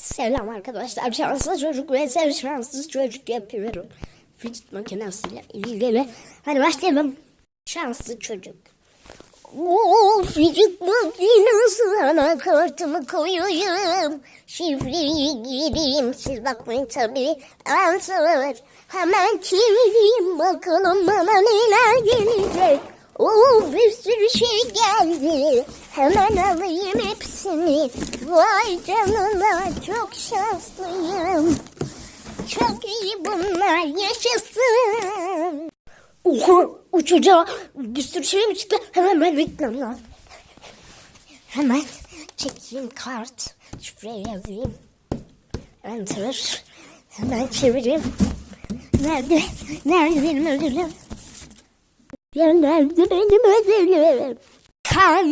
Selam arkadaşlar. Şanssız çocuk ve sev şanssız çocuk yapıyorum. Vücut makinesiyle ilgili. Hadi başlayalım. Şanslı çocuk. Oo, vücut makinesine kartımı koyayım. Şifreyi gireyim. Siz bakmayın tabii. Answer. Hemen çevireyim. Bakalım bana neler gelecek. Oo, bir sürü şey geldi. Hemen alayım hepsini. Vay canına çok şanslıyım. Çok iyi bunlar yaşasın. Oha uçacağı bir sürü şey mi çıktı? Hemen ben lazım. Hemen çekeyim kart. Şifreyi yazayım. Enter. Hemen çevireyim. Nerede? Nerede benim ödülüm? Nerede benim ödülüm? 看。